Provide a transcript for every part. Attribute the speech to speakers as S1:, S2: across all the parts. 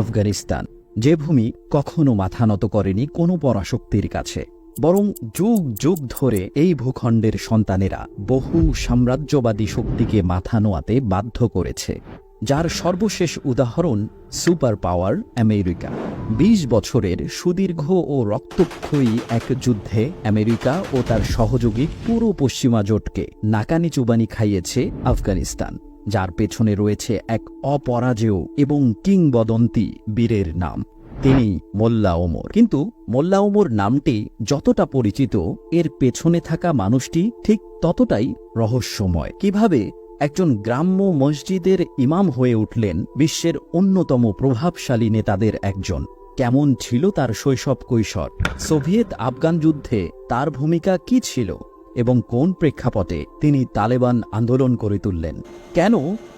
S1: আফগানিস্তান, যে ভূমি কখনো মাথা নত করেনি কোনো পরাশক্তির কাছে। বরং যুগ যুগ ধরে এই ভূখণ্ডের সন্তানেরা বহু সাম্রাজ্যবাদী শক্তিকে মাথা নোয়াতে বাধ্য করেছে, যার সর্বশেষ উদাহরণ সুপার পাওয়ার আমেরিকা। বিশ বছরের সুদীর্ঘ ও রক্তক্ষয়ী এক যুদ্ধে আমেরিকা ও তার সহযোগী পুরো পশ্চিমা জোটকে নাকানি চুবানি খাইয়েছে আফগানিস্তান। যার পেছনে রয়েছে এক অপরাজেয় এবং কিংবদন্তি বীরের নাম। তিনি মোল্লা ওমর। কিন্তু মোল্লা ওমর নামটি যতটা পরিচিত, এর পেছনে থাকা মানুষটি ঠিক ততটাই রহস্যময়। কীভাবে একজন গ্রাম্য মসজিদের ইমাম হয়ে উঠলেন বিশ্বের অন্যতম প্রভাবশালী নেতাদের একজন। কেমন ছিল তার শৈশব কৈশোর? সোভিয়েত আফগান যুদ্ধে তার ভূমিকা কি ছিল? এবং কোন প্রেক্ষাপটে তিনি তালেবান আন্দোলন করে তুললেন? কেন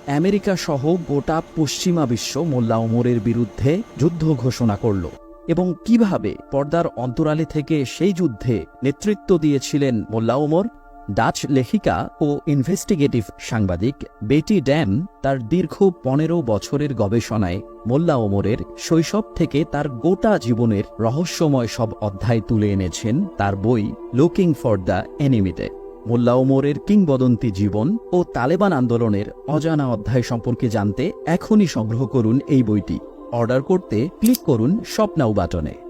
S1: আমেরিকা সহ গোটা পশ্চিমা বিশ্ব মোল্লা ওমরের বিরুদ্ধে যুদ্ধ ঘোষণা করল? এবং কীভাবে পর্দার অন্তরালে থেকে সেই যুদ্ধে নেতৃত্ব দিয়েছিলেন মোল্লা ওমর? ডাচ লেখিকা ও ইনভেস্টিগেটিভ সাংবাদিক বেটি ড্যাম তার দীর্ঘ পনেরো বছরের গবেষণায় মোল্লা ওমরের শৈশব থেকে তার গোটা জীবনের রহস্যময় সব অধ্যায় তুলে এনেছেন তার বই লুকিং ফর দ্য এনিমিতে। মোল্লা ওমরের কিংবদন্তি জীবন ও তালেবান আন্দোলনের অজানা অধ্যায় সম্পর্কে জানতে এখনই সংগ্রহ করুন এই বইটি। অর্ডার করতে ক্লিক করুন স্বপ্নাউ বাটনে।